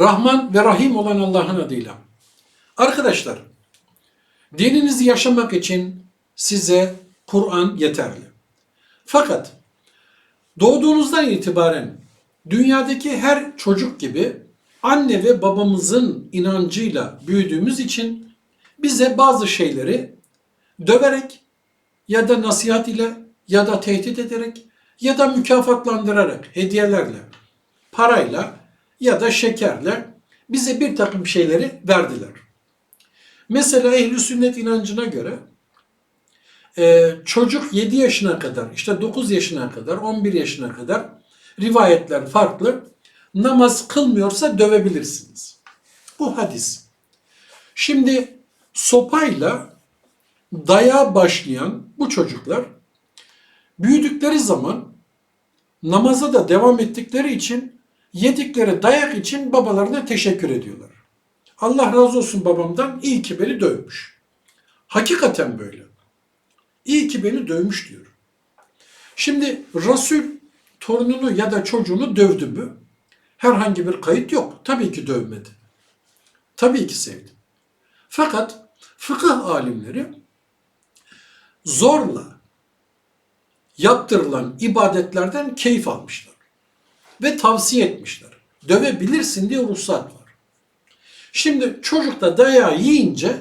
Rahman ve Rahim olan Allah'ın adıyla. Arkadaşlar, dininizi yaşamak için size Kur'an yeterli. Fakat doğduğunuzdan itibaren dünyadaki her çocuk gibi anne ve babamızın inancıyla büyüdüğümüz için bize bazı şeyleri döverek ya da nasihat ile ya da tehdit ederek ya da mükafatlandırarak hediyelerle, parayla ya da şekerle bize bir takım şeyleri verdiler. Mesela ehli sünnet inancına göre e, çocuk 7 yaşına kadar, işte 9 yaşına kadar, 11 yaşına kadar rivayetler farklı. Namaz kılmıyorsa dövebilirsiniz. Bu hadis. Şimdi sopayla daya başlayan bu çocuklar büyüdükleri zaman namaza da devam ettikleri için yedikleri dayak için babalarına teşekkür ediyorlar. Allah razı olsun babamdan iyi ki beni dövmüş. Hakikaten böyle. İyi ki beni dövmüş diyor. Şimdi Resul torununu ya da çocuğunu dövdü mü? Herhangi bir kayıt yok. Tabii ki dövmedi. Tabii ki sevdi. Fakat fıkıh alimleri zorla yaptırılan ibadetlerden keyif almışlar. Ve tavsiye etmişler. Dövebilirsin diye ruhsat var. Şimdi çocuk da dayağı yiyince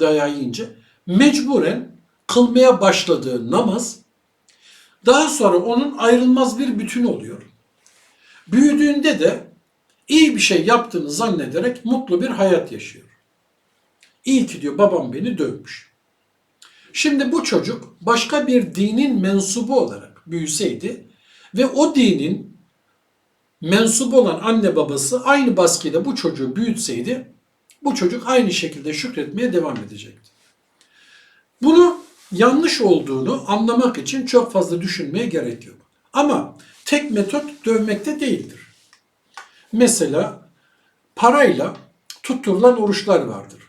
dayağı yiyince mecburen kılmaya başladığı namaz daha sonra onun ayrılmaz bir bütün oluyor. Büyüdüğünde de iyi bir şey yaptığını zannederek mutlu bir hayat yaşıyor. İyi ki diyor babam beni dövmüş. Şimdi bu çocuk başka bir dinin mensubu olarak büyüseydi ve o dinin mensubu olan anne babası aynı baskıyla bu çocuğu büyütseydi bu çocuk aynı şekilde şükretmeye devam edecekti. Bunu yanlış olduğunu anlamak için çok fazla düşünmeye gerek yok. Ama tek metot dövmekte değildir. Mesela parayla tutturulan oruçlar vardır.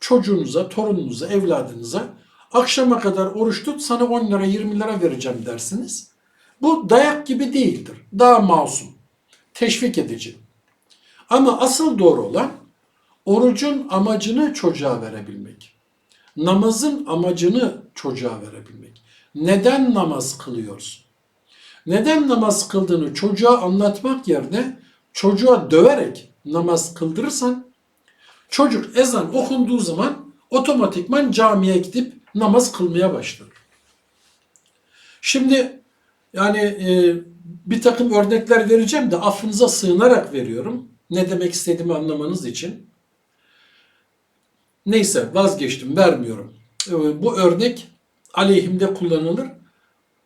Çocuğunuza, torununuza, evladınıza akşama kadar oruç tut sana 10 lira 20 lira vereceğim dersiniz. Bu dayak gibi değildir. Daha masum. Teşvik edici. Ama asıl doğru olan orucun amacını çocuğa verebilmek. Namazın amacını çocuğa verebilmek. Neden namaz kılıyorsun? Neden namaz kıldığını çocuğa anlatmak yerine çocuğa döverek namaz kıldırırsan çocuk ezan okunduğu zaman otomatikman camiye gidip namaz kılmaya başlar. Şimdi yani e, bir takım örnekler vereceğim de affınıza sığınarak veriyorum. Ne demek istediğimi anlamanız için. Neyse vazgeçtim vermiyorum. E, bu örnek aleyhimde kullanılır.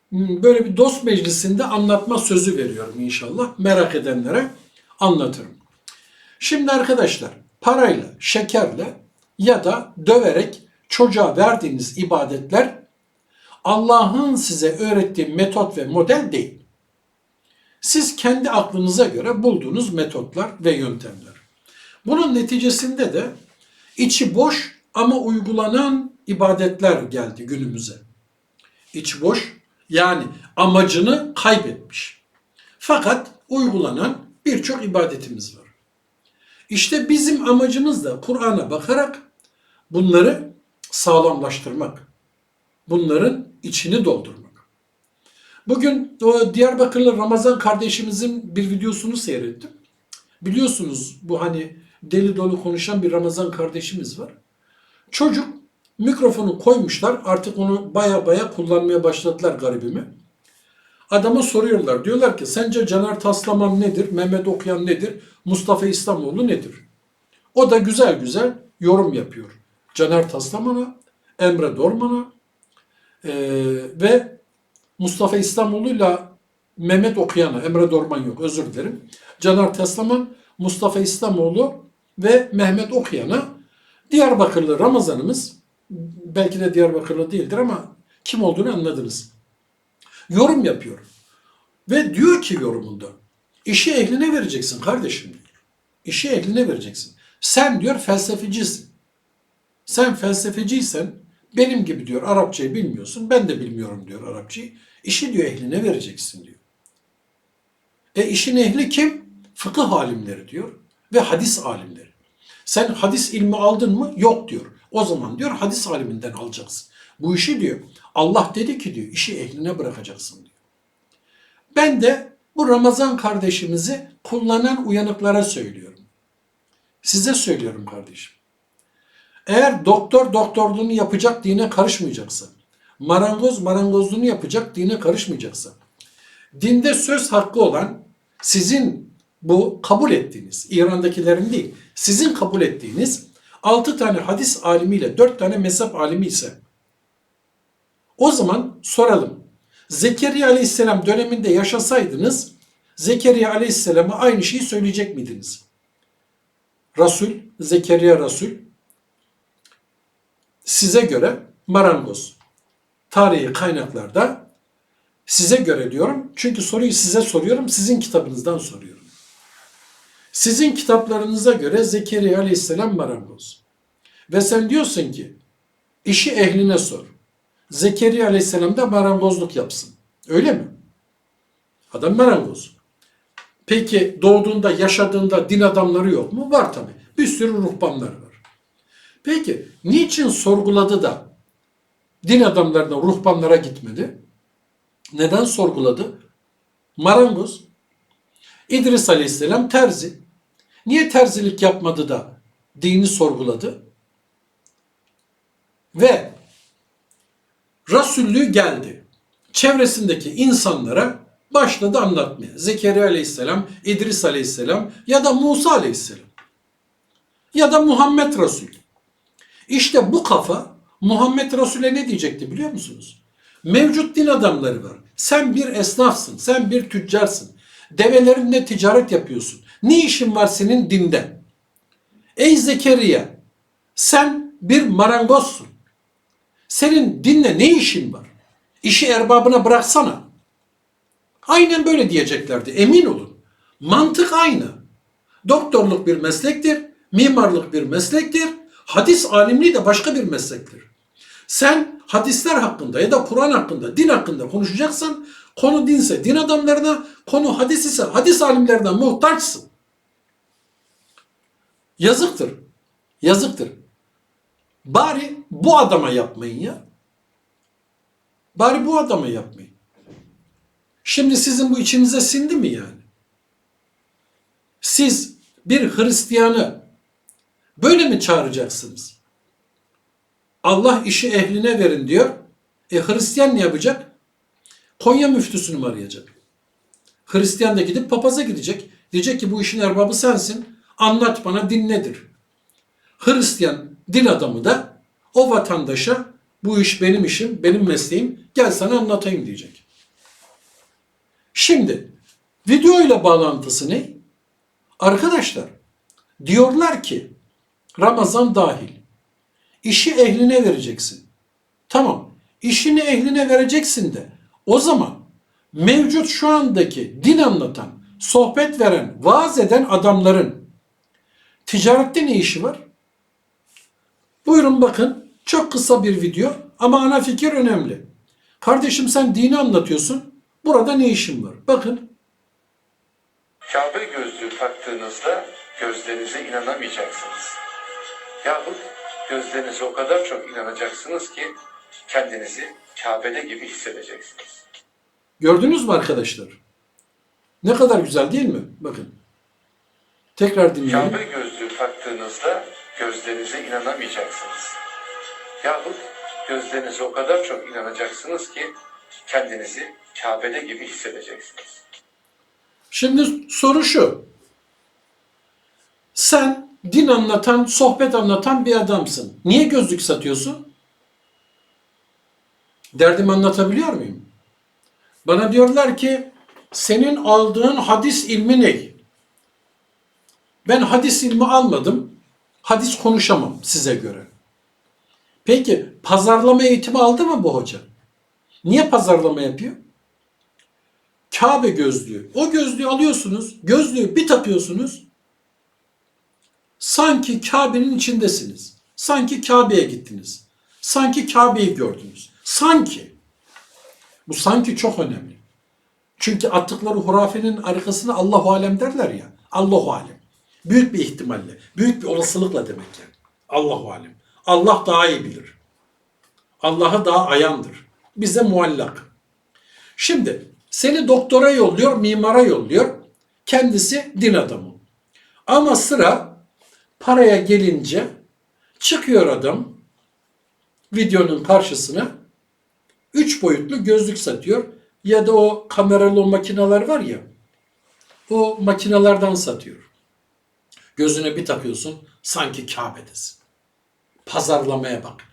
Hmm, Böyle bir dost meclisinde anlatma sözü veriyorum inşallah. Merak edenlere anlatırım. Şimdi arkadaşlar parayla, şekerle ya da döverek çocuğa verdiğiniz ibadetler Allah'ın size öğrettiği metot ve model değil. Siz kendi aklınıza göre bulduğunuz metotlar ve yöntemler. Bunun neticesinde de içi boş ama uygulanan ibadetler geldi günümüze. İçi boş yani amacını kaybetmiş. Fakat uygulanan birçok ibadetimiz var. İşte bizim amacımız da Kur'an'a bakarak bunları sağlamlaştırmak. Bunların içini doldurmak. Bugün o Diyarbakırlı Ramazan kardeşimizin bir videosunu seyrettim. Biliyorsunuz bu hani deli dolu konuşan bir Ramazan kardeşimiz var. Çocuk mikrofonu koymuşlar artık onu baya baya kullanmaya başladılar garibimi. Adama soruyorlar diyorlar ki sence Caner Taslaman nedir? Mehmet Okuyan nedir? Mustafa İslamoğlu nedir? O da güzel güzel yorum yapıyor. Caner Taslaman'a, Emre Dorman'a eee, ve Mustafa İslamoğlu'yla Mehmet Okuyan'a, Emre Dorman yok özür dilerim. Caner Taslaman, Mustafa İslamoğlu ve Mehmet Okuyan'a Diyarbakırlı Ramazanımız, belki de Diyarbakırlı değildir ama kim olduğunu anladınız. Yorum yapıyor. Ve diyor ki yorumunda, işi ehline vereceksin kardeşim diyor. İşi ehline vereceksin. Sen diyor felsefecisin. Sen felsefeciysen benim gibi diyor Arapçayı bilmiyorsun. Ben de bilmiyorum diyor Arapçayı. İşi diyor ehline vereceksin diyor. E işin ehli kim? fıkıh alimleri diyor ve hadis alimleri. Sen hadis ilmi aldın mı? Yok diyor. O zaman diyor hadis aliminden alacaksın. Bu işi diyor Allah dedi ki diyor işi ehline bırakacaksın diyor. Ben de bu Ramazan kardeşimizi kullanan uyanıklara söylüyorum. Size söylüyorum kardeşim. Eğer doktor doktorluğunu yapacak dine karışmayacaksa, marangoz marangozluğunu yapacak dine karışmayacaksa, dinde söz hakkı olan sizin bu kabul ettiğiniz, İran'dakilerin değil, sizin kabul ettiğiniz 6 tane hadis alimiyle 4 tane mezhep alimi ise o zaman soralım. Zekeriya aleyhisselam döneminde yaşasaydınız Zekeriya aleyhisselama aynı şeyi söyleyecek miydiniz? Resul, Zekeriya Resul size göre marangoz. Tarihi kaynaklarda size göre diyorum. Çünkü soruyu size soruyorum. Sizin kitabınızdan soruyorum. Sizin kitaplarınıza göre Zekeriya aleyhisselam marangoz. Ve sen diyorsun ki işi ehline sor. Zekeriya aleyhisselam da marangozluk yapsın. Öyle mi? Adam marangoz. Peki doğduğunda, yaşadığında din adamları yok mu? Var tabi. Bir sürü ruhbanlar var. Peki niçin sorguladı da din adamlarına, ruhbanlara gitmedi? Neden sorguladı? Marangoz. İdris Aleyhisselam terzi. Niye terzilik yapmadı da dini sorguladı? Ve Resullüğü geldi. Çevresindeki insanlara başladı anlatmaya. Zekeriya Aleyhisselam, İdris Aleyhisselam ya da Musa Aleyhisselam ya da Muhammed Resul. İşte bu kafa Muhammed Resul'e ne diyecekti biliyor musunuz? Mevcut din adamları var. Sen bir esnafsın, sen bir tüccarsın. Develerinle ticaret yapıyorsun. Ne işin var senin dinde? Ey Zekeriya, sen bir marangozsun. Senin dinle ne işin var? İşi erbabına bıraksana. Aynen böyle diyeceklerdi. Emin olun. Mantık aynı. Doktorluk bir meslektir. Mimarlık bir meslektir. Hadis alimliği de başka bir meslektir. Sen hadisler hakkında ya da Kur'an hakkında, din hakkında konuşacaksan konu dinse din adamlarına, konu hadis ise hadis alimlerine muhtaçsın. Yazıktır. Yazıktır. Bari bu adama yapmayın ya. Bari bu adama yapmayın. Şimdi sizin bu içinize sindi mi yani? Siz bir Hristiyanı böyle mi çağıracaksınız? Allah işi ehline verin diyor. E Hristiyan ne yapacak? Konya müftüsünü mü arayacak? Hristiyan da gidip papaza gidecek. Diyecek ki bu işin erbabı sensin. Anlat bana din nedir? Hristiyan din adamı da o vatandaşa bu iş benim işim, benim mesleğim gel sana anlatayım diyecek. Şimdi video ile bağlantısı ne? Arkadaşlar diyorlar ki Ramazan dahil işi ehline vereceksin. Tamam işini ehline vereceksin de o zaman mevcut şu andaki din anlatan, sohbet veren, vaaz eden adamların ticarette ne işi var? Buyurun bakın çok kısa bir video ama ana fikir önemli. Kardeşim sen dini anlatıyorsun. Burada ne işin var? Bakın Kabe gözlüğü taktığınızda gözlerinize inanamayacaksınız. Yahut gözlerinize o kadar çok inanacaksınız ki kendinizi Kabe'de gibi hissedeceksiniz. gördünüz mü arkadaşlar? Ne kadar güzel değil mi? Bakın. Tekrar dinleyelim. Kabe gözlüğü taktığınızda gözlerinize inanamayacaksınız. Yahut gözlerinize o kadar çok inanacaksınız ki kendinizi Kabe'de gibi hissedeceksiniz. Şimdi soru şu. Sen din anlatan, sohbet anlatan bir adamsın. Niye gözlük satıyorsun? Derdimi anlatabiliyor muyum? Bana diyorlar ki senin aldığın hadis ilmi ne? Ben hadis ilmi almadım. Hadis konuşamam size göre. Peki pazarlama eğitimi aldı mı bu hoca? Niye pazarlama yapıyor? Kabe gözlüğü. O gözlüğü alıyorsunuz, gözlüğü bir takıyorsunuz. Sanki Kabe'nin içindesiniz. Sanki Kabe'ye gittiniz. Sanki Kabe'yi gördünüz. Sanki. Bu sanki çok önemli. Çünkü attıkları hurafenin arkasına Allahu alem derler ya. Allahu alem. Büyük bir ihtimalle, büyük bir olasılıkla demek yani. Allahu alem. Allah daha iyi bilir. Allah'a daha ayandır. Bize muallak. Şimdi seni doktora yolluyor, mimara yolluyor. Kendisi din adamı. Ama sıra paraya gelince çıkıyor adam videonun karşısına üç boyutlu gözlük satıyor ya da o kameralı o makineler var ya o makinelerden satıyor. Gözüne bir takıyorsun sanki Kabe'desin. Pazarlamaya bak.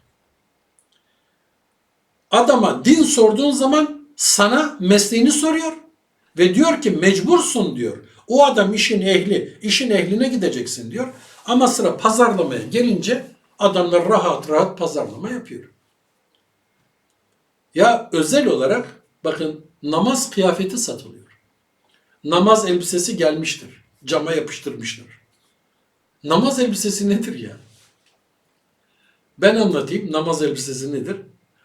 Adama din sorduğun zaman sana mesleğini soruyor ve diyor ki mecbursun diyor. O adam işin ehli, işin ehline gideceksin diyor. Ama sıra pazarlamaya gelince adamlar rahat rahat pazarlama yapıyor. Ya özel olarak bakın namaz kıyafeti satılıyor. Namaz elbisesi gelmiştir. Cama yapıştırmışlar. Namaz elbisesi nedir ya? Ben anlatayım namaz elbisesi nedir?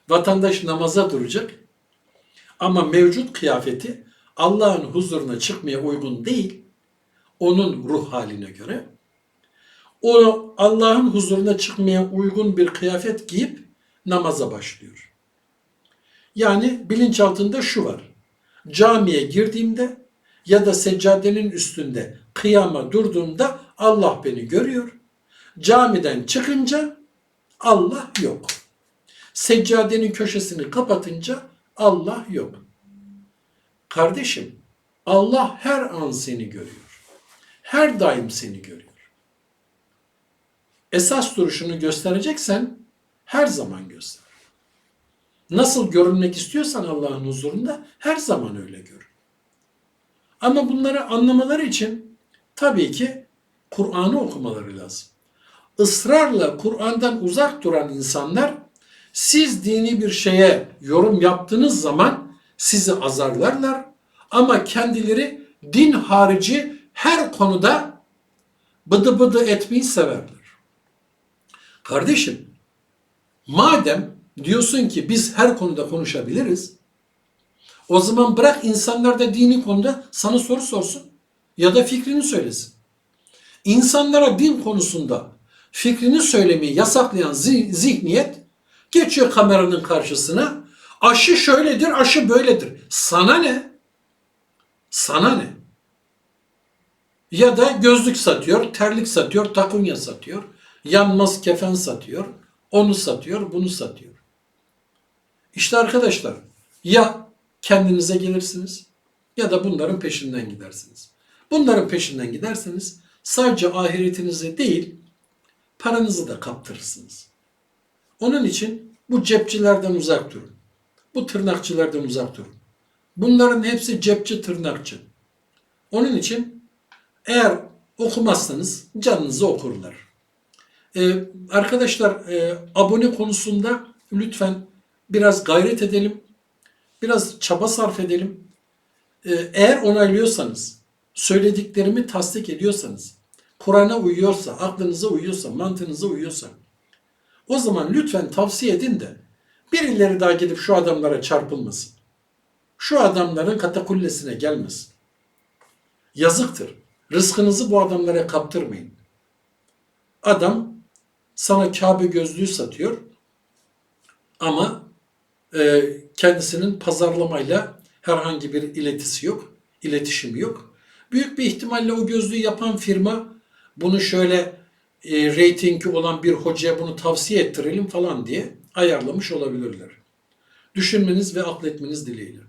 Vatandaş namaza duracak ama mevcut kıyafeti Allah'ın huzuruna çıkmaya uygun değil. Onun ruh haline göre. O Allah'ın huzuruna çıkmaya uygun bir kıyafet giyip namaza başlıyor. Yani bilinçaltında şu var. Camiye girdiğimde ya da seccadenin üstünde kıyama durduğumda Allah beni görüyor. Camiden çıkınca Allah yok. Seccadenin köşesini kapatınca Allah yok. Kardeşim, Allah her an seni görüyor. Her daim seni görüyor. Esas duruşunu göstereceksen her zaman göster. Nasıl görünmek istiyorsan Allah'ın huzurunda her zaman öyle gör. Ama bunları anlamaları için tabii ki Kur'an'ı okumaları lazım. Israrla Kur'an'dan uzak duran insanlar siz dini bir şeye yorum yaptığınız zaman sizi azarlarlar ama kendileri din harici her konuda bıdı bıdı etmeyi severler. Kardeşim, madem diyorsun ki biz her konuda konuşabiliriz, o zaman bırak insanlar da dini konuda sana soru sorsun ya da fikrini söylesin. İnsanlara din konusunda fikrini söylemeyi yasaklayan zi- zihniyet geçiyor kameranın karşısına. Aşı şöyledir, aşı böyledir. Sana ne? Sana ne? Ya da gözlük satıyor, terlik satıyor, takunya satıyor, yanmaz kefen satıyor, onu satıyor, bunu satıyor. İşte arkadaşlar ya kendinize gelirsiniz ya da bunların peşinden gidersiniz. Bunların peşinden giderseniz sadece ahiretinizi değil paranızı da kaptırırsınız. Onun için bu cepçilerden uzak durun. Bu tırnakçılardan uzak durun. Bunların hepsi cepçi tırnakçı. Onun için eğer okumazsanız canınızı okurlar. Ee, arkadaşlar e, abone konusunda lütfen biraz gayret edelim. Biraz çaba sarf edelim. Ee, eğer onaylıyorsanız, söylediklerimi tasdik ediyorsanız, Kur'an'a uyuyorsa, aklınıza uyuyorsa, mantığınıza uyuyorsa, o zaman lütfen tavsiye edin de birileri daha gidip şu adamlara çarpılmasın. Şu adamların katakullesine gelmesin. Yazıktır. Rızkınızı bu adamlara kaptırmayın. Adam sana Kabe gözlüğü satıyor ama e, kendisinin pazarlamayla herhangi bir iletisi yok, iletişimi yok. Büyük bir ihtimalle o gözlüğü yapan firma bunu şöyle e, reytingi olan bir hocaya bunu tavsiye ettirelim falan diye ayarlamış olabilirler. Düşünmeniz ve akletmeniz dileğiyle.